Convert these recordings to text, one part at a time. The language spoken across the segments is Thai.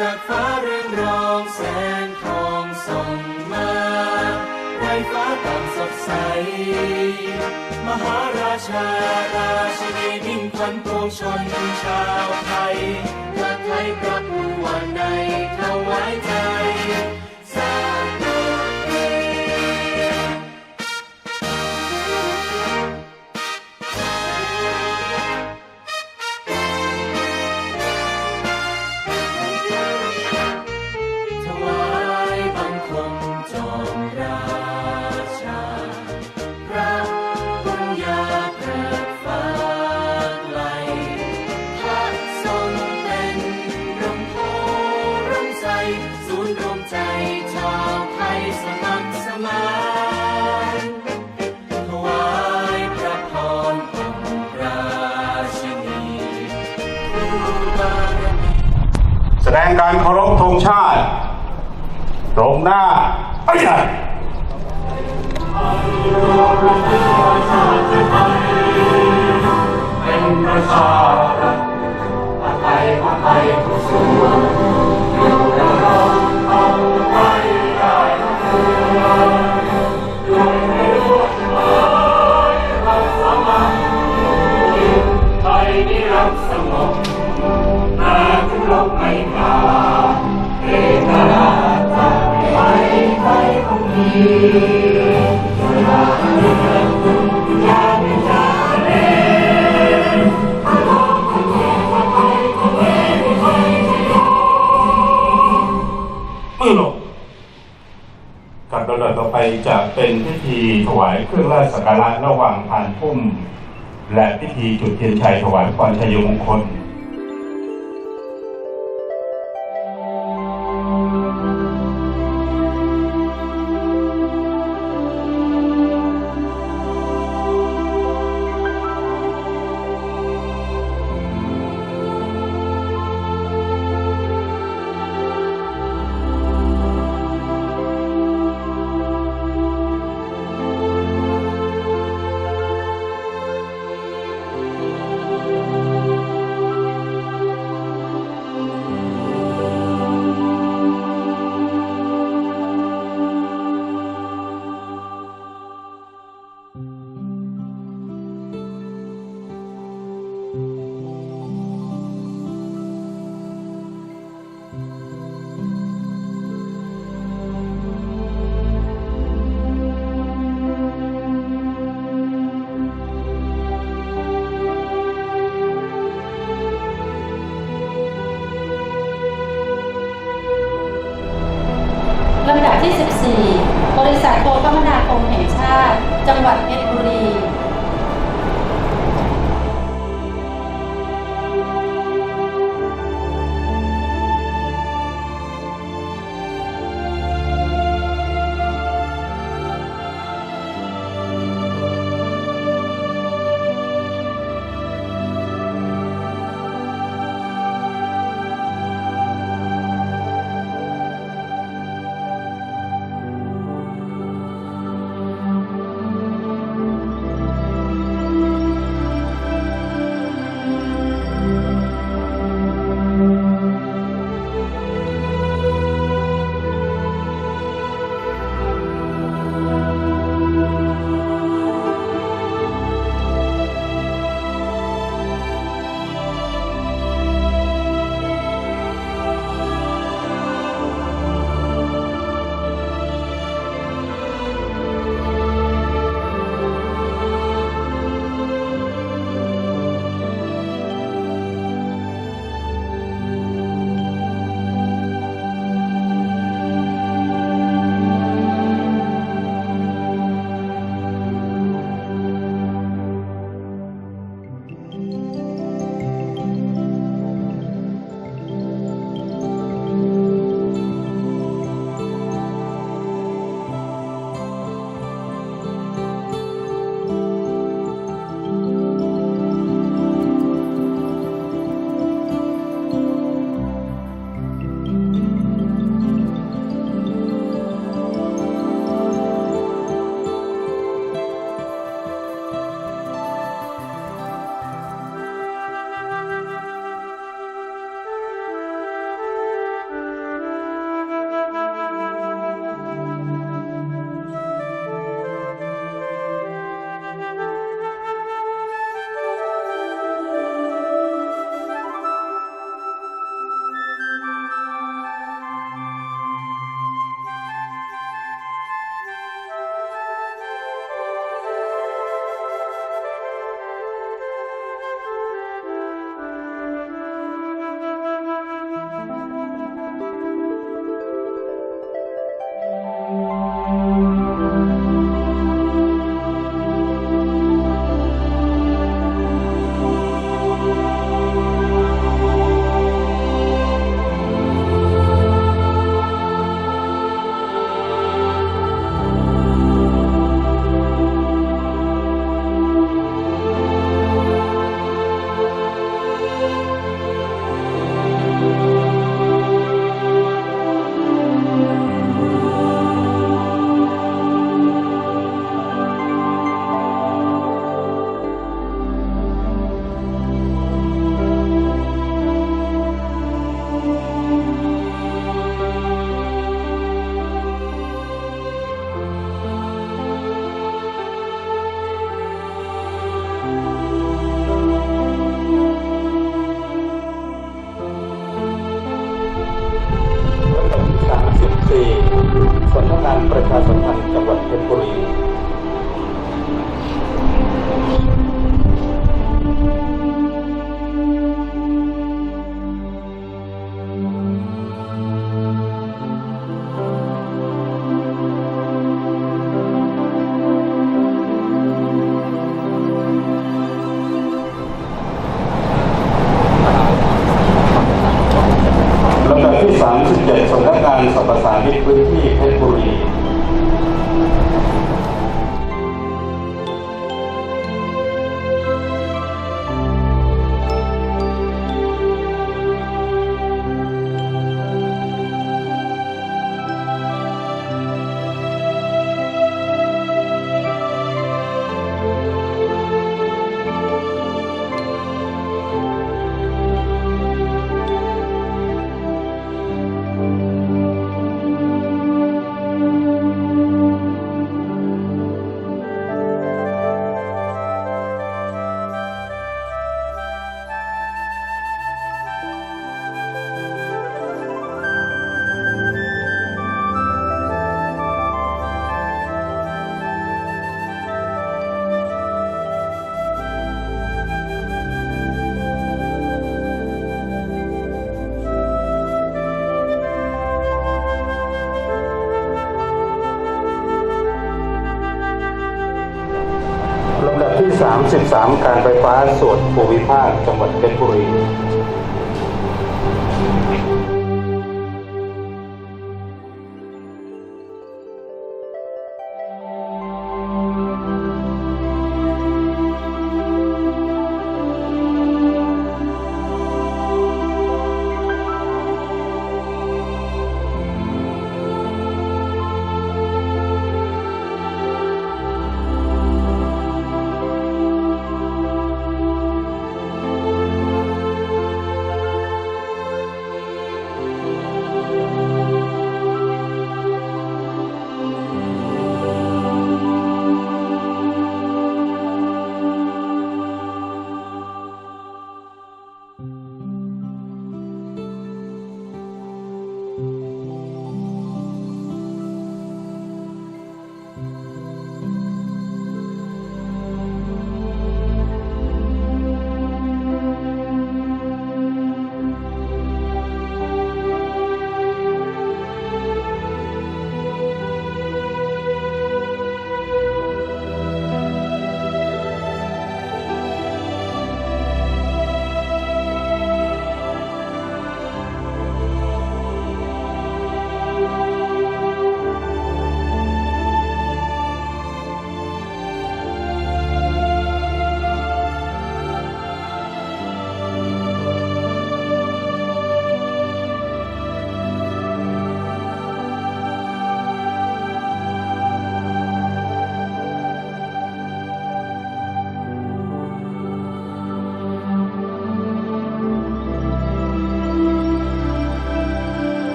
จากฟ้าเรืองรองแสงทองส่องมาไรฟ้าต่างสดใส มหาราชาราชินีมิ่งขวัญปวงชนชาวไทยเทิดไทยพระผู้วันในถวายใจ ดงการเคารพธงชาติ ตรงหน้าไอ้ยเป็นประชาไทยของไทยผู้สูงอยู่ดำรงเอาไว้ได้ทั้งปวงด้วยให้รู้ไว้เมัคคีไทยนิรักสงบนาทุกลบไม่ จะเป็นพิธีถวายเครื่องราชสักการะระหว่างผ่านพุ่ม และพิธีจุดเทียนชัยถวายพรชัยมงคล ที่14บริษัทโทรคมนาคมแห่งชาติ จังหวัดเพชรบุรี ลำดับที่ 33 การไฟฟ้าส่วนภูมิภาคจังหวัดเพชรบุรี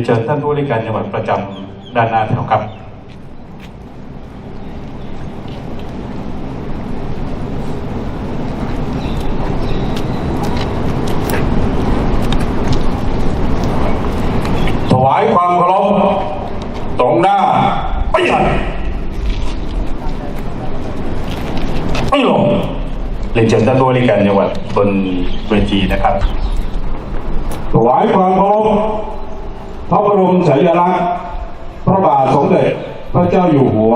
นเชิญท่านผู้ว่าการจังหวัดประจำด้านหน้าแถวครับถวายความเคารพตรงหน้าไม่หยันไม่ลงเรียนเชิญท่านผู้ว่าการจังหวัดบนเวทีนะครับถวายความเคารพ พระบรมฉายาลักษณ์พระบาทสมเด็จพระเจ้าอยู่หัว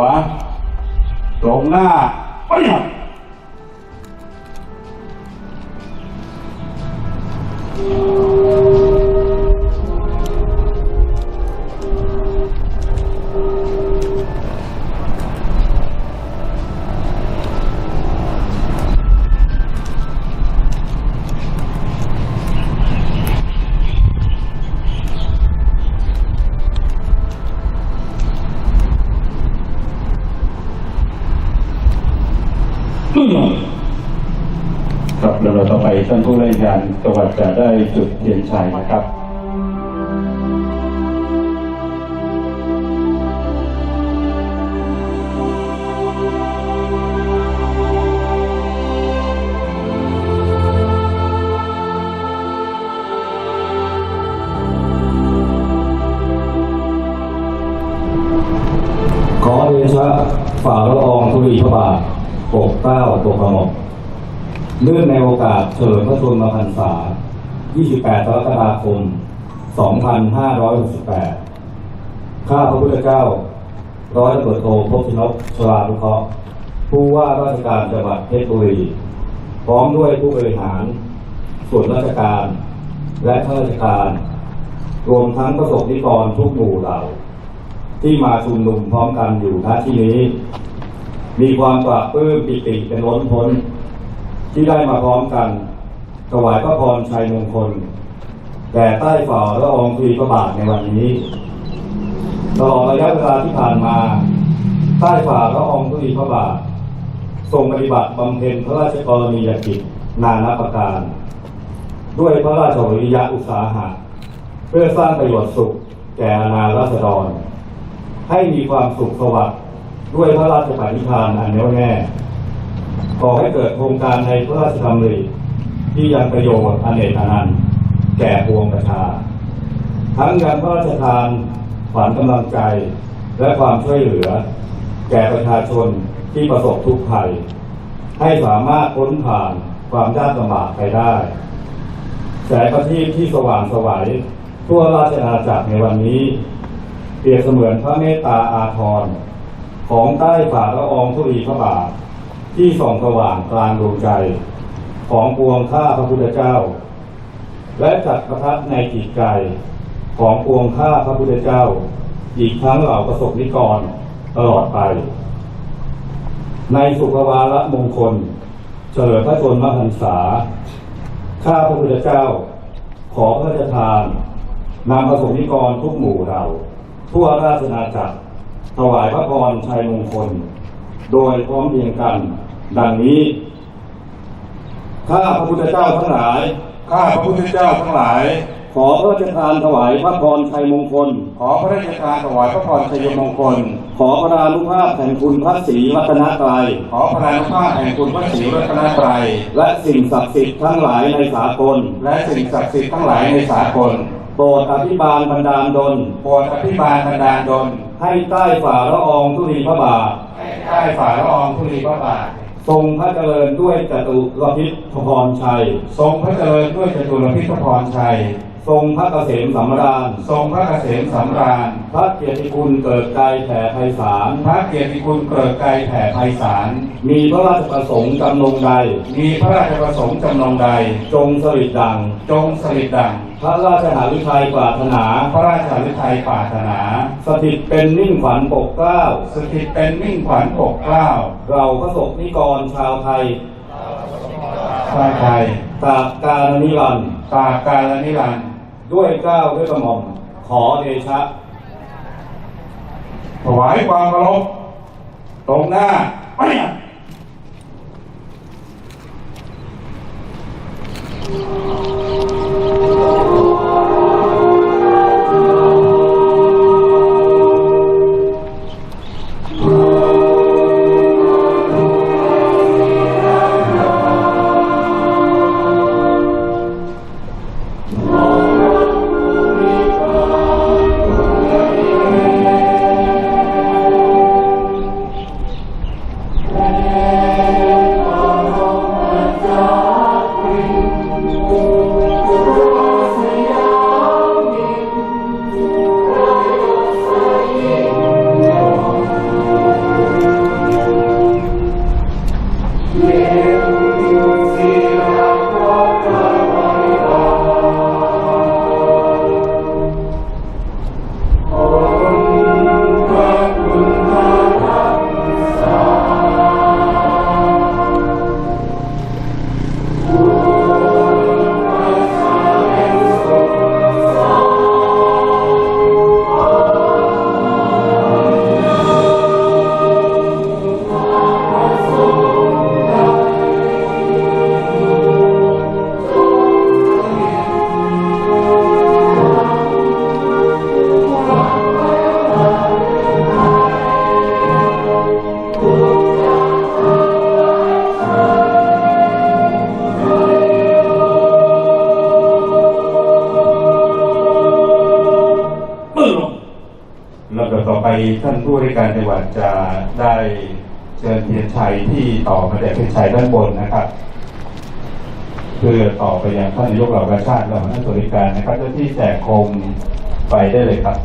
ตรงหน้าไม่ ครับเราต่อไปท่านผู้ราชงานจังหวัดจะได้จุดเทียนชัยนะครับ เนื่องในโอกาสเฉลิมพระชนมพรรษา 28 กรกฎาคม 2568 ข้าพระพุทธเจ้า ร้อยตำรวจโทพบชนกชลานุเคราะห์ผู้ว่าราชการจังหวัดเพชรบุรี พร้อมด้วยผู้บริหาร ส่วนราชการ และข้าราชการ รวมทั้งประสบนิกรทุกหมู่เหล่า ที่มาชุมนุมพร้อมกันอยู่ณที่นี้ มีความปราบปลื้มปิติเป็นล้นพ้น ที่ได้มาพร้อมกันถวายพระพรชัยมงคลแด่ใต้ฝ่าละอองธุลีพระบาทในวันนี้ตลอดระยะเวลาที่ผ่านมา ใต้ฝ่าละอองธุลีพระบาททรงปฏิบัติบำเพ็ญพระราชกรณียกิจนานาประการ ด้วยพระราชวิริยะอุตสาหะเพื่อสร้างประโยชน์สุขแก่อาณาราษฎร ให้มีความสุขสวัสดิ์ด้วยพระราชปณิธานอันแน่วแน่ ขอให้เกิดโครงการในพระราชดำริที่ยังประโยชน์อเนกอนันต์แก่ปวงประชา ทั้งการพระราชทานขวัญกำลังใจและความช่วยเหลือ แก่ประชาชนที่ประสบทุกข์ภัย ให้สามารถพ้นผ่านความยากลำบากไปได้แสงประทีปที่สว่างสวัยทั่วราชอาณาจักรในวันนี้ เปรียบเสมือนพระเมตตาอาทรของใต้ฝ่าละอองธุลีพระบาท ที่ส่องสว่างกลางดวงใจ ของปวงข้าพระพุทธเจ้า และจัดประทับในจิตใจ ของปวงข้าพระพุทธเจ้า อีกทั้งเหล่าประสบนิกรตลอดไป ในสุภวาระมงคล เฉลิมพระชนมพรรษา ข้าพระพุทธเจ้า ขอพระราชทานนำประสงนิกรทุกหมู่เรา ทั่วราชอาณาจักรถวายพระพรชัยมงคล โดยพร้อมเพรียงกัน ดังนี้ ข้าพระพุทธเจ้าทั้งหลาย ข้าพระพุทธเจ้าทั้งหลาย ขอพระราชทานถวายพระพรชัยมงคล ขอพระราชทานถวายพระพรชัยมงคล ขอพระรานุภาพแห่งคุณพระศรีรัตนตรัย ขอพระรานุภาพแห่งคุณพระศรีรัตนตรัย และสิ่งศักดิ์สิทธิ์ทั้งหลายในสากล และสิ่งศักดิ์สิทธิ์ทั้งหลายในสากลโปรดอภิบาลบรรดาลดลโปรดอภิบาลบรรดาลดลให้ใต้ฝ่าละอองธุลีพระบาทให้ใต้ฝ่าละอองธุลีพระบาท ทรงพระเจริญด้วยจตุรพิษพรชัย ทรงพระเจริญด้วยจตุรพิษพรชัย ทรงพระเกษมสำราญ ทรงพระเกษมสำราญ พระเกียรติคุณเกิดไกลแผ่ไพศาล พระเกียรติคุณเกริกไกรแผ่ไพศาล มีพระราชประสงค์จำนงใด มีพระราชประสงค์จำนงใด จงสริดดัง จงสลิดดัง พระราชหฤทัยปรารถนา พระราชฤทัยปรารถนา สถิตเป็นนิ่งขวัญปกเกล้า สถิตเป็นมิ่งขวัญปกเกล้า เราพระสกนิกรชาวไทยชาไทยตราบกาลนิรันดร์ตราบกาลนิรันดร์ ด้วยเก้าด้วยกระหม่อมขอเดชะ ถวายความเารพตรงหน้าไปอ่ย ได้เชิญเทียนชัยที่ต่อมาจากเทียนชัยด้านบนนะครับ เพื่อต่อไปยังท่านนายกเหล่ากาชาติและหัวหน้าสวนราชการนะครับเจ้าที่แจกโคมไปได้เลยครับ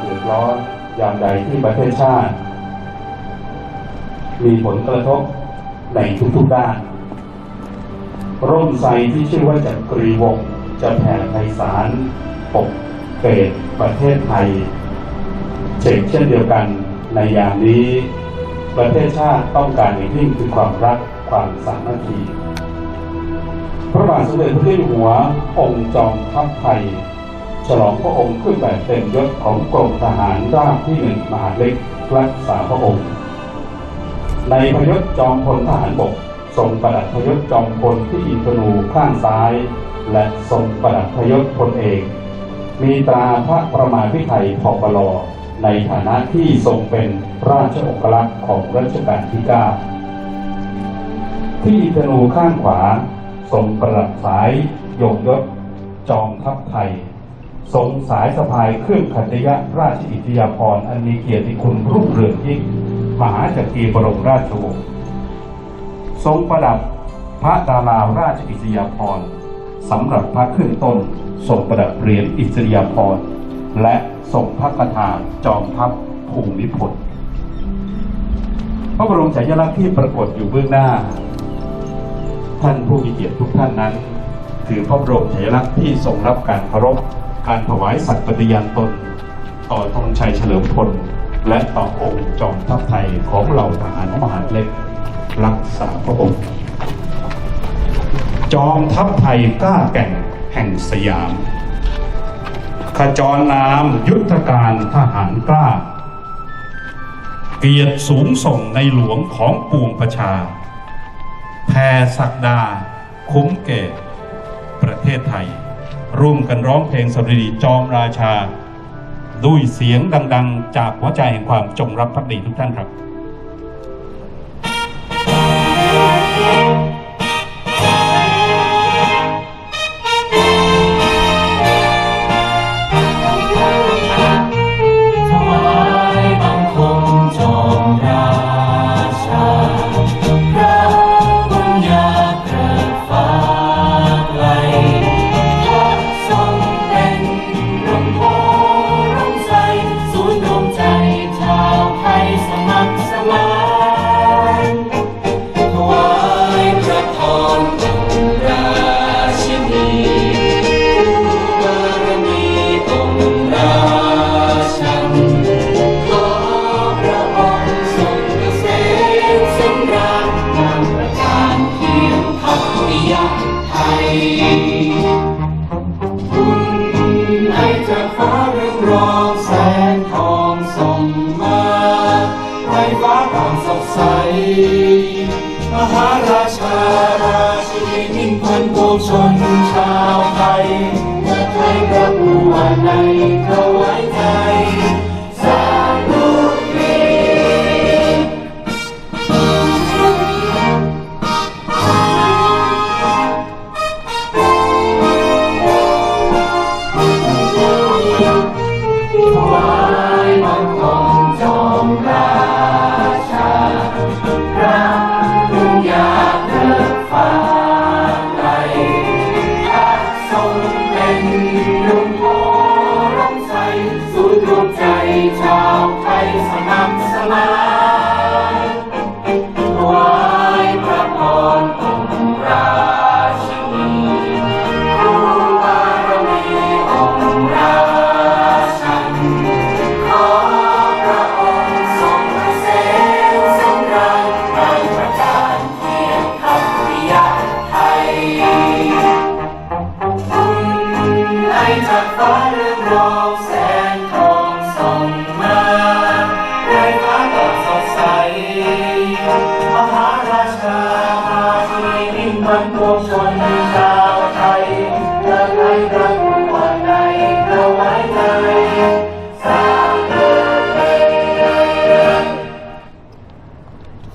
เดือดร้อนอย่างใดที่ประเทศชาติ มีผลกระทบในทุกๆด้าน ร่มไทรที่ชื่อว่าจักรีวงจะแผ่ไพศาลปกเกตประเทศไทยเช่นเช่นเดียวกันในยามนี้ ประเทศชาติต้องการอย่างยิ่งคือความรักความสามัคคีพระบาทสมเด็จพระเจ้าอยู่หัวองค์จอมทัพไทย ฉลองพระองค์ขึ้นแบบเต็มยศของกรมทหารราบที่หนึ่งมหาเล็กรักษาพระองค์ ในพยศจอมพลทหารบกทรงประดับพยศจอมพลที่อินทนูข้างซ้าย และทรงประดับพยศพลเอก มีตราพระประมาพิไทยพปลอในฐานะที่ทรงเป็นราชองครักษ์ของรัชกาลที่ 9 ที่อินทนูข้างขวา ทรงประดับสายโยงยศจอมทัพไทย ทรงสายสะพายเครื่องขัตยะราชอิทยาภรณ์อันมีเกียรติคุณรุ่งเรืองยิ่งมหาจักรีบรมราชวงศ์ทรงประดับพระดาราราชอิสริยาภรณ์สำหรับพระขึ้นต้นทรงประดับเหรียญอิสริยาภรณ์และทรงพระคาถาจอมทัพภูมิพลพระบรมฉายาลักษณ์ที่ปรากฏอยู่เบื้องหน้า ท่านผู้มีเกียรติทุกท่านนั้น คือพระบรมฉายาลักษณ์ที่ทรงรับการเคารพ การถวายสัตย์ปฏิญาณตน ต่อธงชัยเฉลิมพล และต่อองค์จอมทัพไทยของเหล่าทหารมหาดเล็ก รักษาพระองค์ จอมทัพไทยกล้าแก่งแห่งสยาม ขจรนามยุทธการทหารกล้า เกียรติสูงส่งในหลวงของปวงประชาแผ่ศักดา คุ้มเกตประเทศไทย ร่วมกันร้องเพลงสดุดีจอมราชา ด้วยเสียงดัง ๆ จากหัวใจแห่งความจงรักภักดีทุกท่านครับ ศัมหาราชาราชินีมิ่งพันปวงชนชาวไทยเมื่อไทยพระผู้ว่าในพระ Salam, salam.